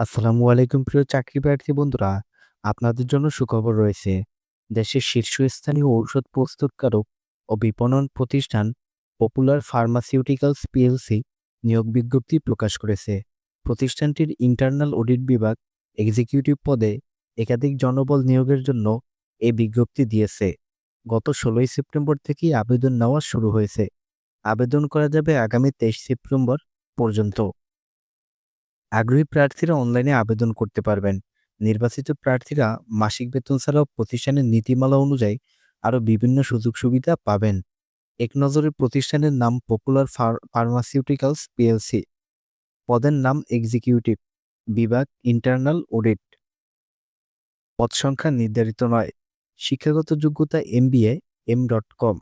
আসসালামু আলাইকুম প্রিয় চাকরি প্রার্থী বন্ধুরা, আপনাদের জন্য সুখবর রয়েছে। দেশের শীর্ষস্থানীয় ঔষধ প্রস্তুতকারক ও বিপণন প্রতিষ্ঠান পপুলার ফার্মাসিউটিক্যালস পিএলসি নিয়োগ বিজ্ঞপ্তি প্রকাশ করেছে। প্রতিষ্ঠানটির ইন্টারনাল অডিট বিভাগ এক্সিকিউটিভ পদে একাধিক জনবল নিয়োগের জন্য এই বিজ্ঞপ্তি দিয়েছে। গত ষোলোই সেপ্টেম্বর থেকেই আবেদন নেওয়া শুরু হয়েছে। আবেদন করা যাবে আগামী তেইশ সেপ্টেম্বর পর্যন্ত। আগ্রহী প্রার্থীরা অনলাইনে আবেদন করতে পারবেন। নির্বাচিত প্রার্থীরা মাসিক বেতন ছাড়াও প্রতিষ্ঠানের নীতিমালা অনুযায়ী আরও বিভিন্ন সুযোগ সুবিধা পাবেন। এক নজরে প্রতিষ্ঠানের নাম পপুলার ফার্মাসিউটিক্যালস পিএলসি পদের নাম এক্সিকিউটিভ বিভাগ ইন্টারনাল অডিট পদ সংখ্যা নির্ধারিত নয়। শিক্ষাগত যোগ্যতা M MBA M dot com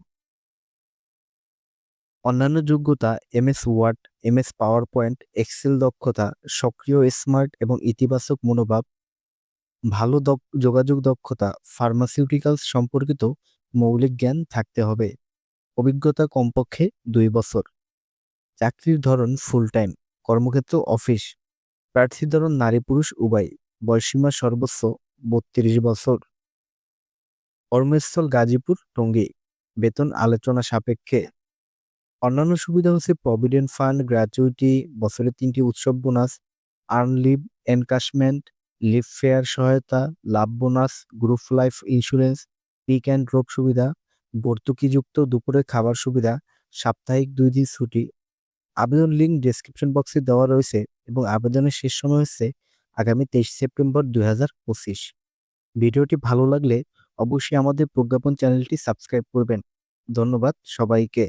অন্যান্য যোগ্যতা, MS word, MS PowerPoint excel দক্ষতা, সক্রিয় স্মার্ট এবং ইতিবাচক মনোভাব, ভালো যোগাযোগ দক্ষতা ফার্মাসিউটিক্যালস সম্পর্কিত মৌলিক জ্ঞান থাকতে হবে। অভিজ্ঞতা কমপক্ষে দুই বছর। চাকরির ধরন ফুল টাইম কর্মক্ষেত্র অফিস প্রার্থীর ধরন নারী পুরুষ উভয় বয়সীমা সর্বোচ্চ বত্রিশ বছর। কর্মস্থল গাজীপুর, টঙ্গী, বেতন আলোচনা সাপেক্ষে অন্যান্য সুবিধা হচ্ছে প্রভিডেন্ট ফান্ড গ্র্যাচুইটি বছরে তিনটি উৎসব bonus earn leave encashment leave fare সহায়তা, লাভ bonus group life insurance pick and drop সুবিধা, ভর্তুকিযুক্ত দুপুরে খাবার সুবিধা, সাপ্তাহিক দুই দিন ছুটি। আবেদন লিঙ্ক ডেসক্রিপশন বক্সে দেওয়া রয়েছে এবং আবেদনের শেষ সময় হচ্ছে আগামী তেইশ সেপ্টেম্বর দু হাজার পঁচিশ। ভিডিওটি ভালো লাগলে অবশ্যই আমাদের প্রজ্ঞাপন চ্যানেলটি সাবস্ক্রাইব করবেন। ধন্যবাদ সবাইকে।